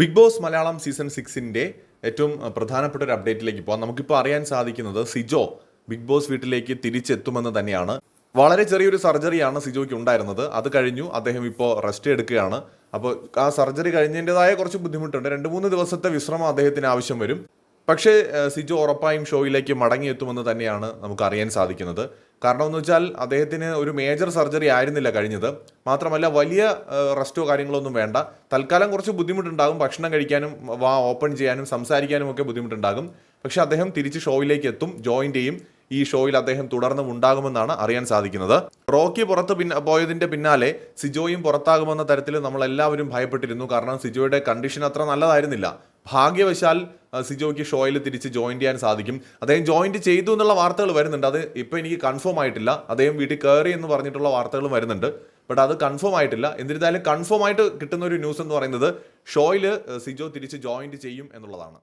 Big Boss Malayalam season സിക്സിന്റെ ഏറ്റവും പ്രധാനപ്പെട്ട ഒരു അപ്ഡേറ്റിലേക്ക് പോകാം നമുക്കിപ്പോൾ അറിയാൻ സാധിക്കുന്നത് സിജോ ബിഗ് ബോസ് വീട്ടിലേക്ക് തിരിച്ചെത്തുമെന്ന് തന്നെയാണ്. വളരെ ചെറിയൊരു സർജറിയാണ് സിജോയ്ക്ക് ഉണ്ടായിരുന്നത്. അത് കഴിഞ്ഞു അദ്ദേഹം ഇപ്പോൾ റെസ്റ്റ് എടുക്കുകയാണ്. അപ്പോൾ ആ സർജറി കഴിഞ്ഞതിന്റെതായ കുറച്ച് ബുദ്ധിമുട്ടുണ്ട്. രണ്ട് മൂന്ന് ദിവസത്തെ വിശ്രമം അദ്ദേഹത്തിന് ആവശ്യം വരും. പക്ഷേ സിജു ഉറപ്പായും ഷോയിലേക്ക് മടങ്ങിയെത്തുമെന്ന് തന്നെയാണ് നമുക്ക് അറിയാൻ സാധിക്കുന്നത്. കാരണം എന്ന് വെച്ചാൽ അദ്ദേഹത്തിന് ഒരു മേജർ സർജറി ആയിരുന്നില്ല കഴിഞ്ഞത്. മാത്രമല്ല വലിയ റെസ്റ്റോ കാര്യങ്ങളോ ഒന്നും വേണ്ട. തൽക്കാലം കുറച്ച് ബുദ്ധിമുട്ടുണ്ടാകും. ഭക്ഷണം കഴിക്കാനും വാ ഓപ്പൺ ചെയ്യാനും സംസാരിക്കാനും ഒക്കെ ബുദ്ധിമുട്ടുണ്ടാകും. പക്ഷേ അദ്ദേഹം തിരിച്ച് ഷോയിലേക്ക് എത്തും ജോയിൻ ചെയ്യും. ഈ ഷോയിൽ അദ്ദേഹം തുടർന്നും ഉണ്ടാകുമെന്നാണ് അറിയാൻ സാധിക്കുന്നത്. റോക്കി പുറത്ത് പിന്നെ പോയതിന്റെ പിന്നാലെ സിജോയും പുറത്താകുമെന്ന തരത്തിൽ നമ്മൾ എല്ലാവരും ഭയപ്പെട്ടിരുന്നു. കാരണം സിജോയുടെ കണ്ടീഷൻ അത്ര നല്ലതായിരുന്നില്ല. ഭാഗ്യവശാൽ സിജോയ്ക്ക് ഷോയിൽ തിരിച്ച് ജോയിൻ ചെയ്യാൻ സാധിക്കും. അദ്ദേഹം ജോയിൻ ചെയ്തു എന്നുള്ള വാർത്തകൾ വരുന്നുണ്ട്. അത് ഇപ്പോൾ എനിക്ക് കൺഫേം ആയിട്ടില്ല. അദ്ദേഹം വീട്ടിൽ കയറി എന്ന് പറഞ്ഞിട്ടുള്ള വാർത്തകളും വരുന്നുണ്ട്. ബട്ട് അത് കൺഫേം ആയിട്ടില്ല. എന്നിരുന്നാലും കൺഫേം ആയിട്ട് കിട്ടുന്ന ഒരു ന്യൂസ് എന്ന് പറയുന്നത് ഷോയിൽ സിജോ തിരിച്ച് ജോയിൻ ചെയ്യും എന്നുള്ളതാണ്.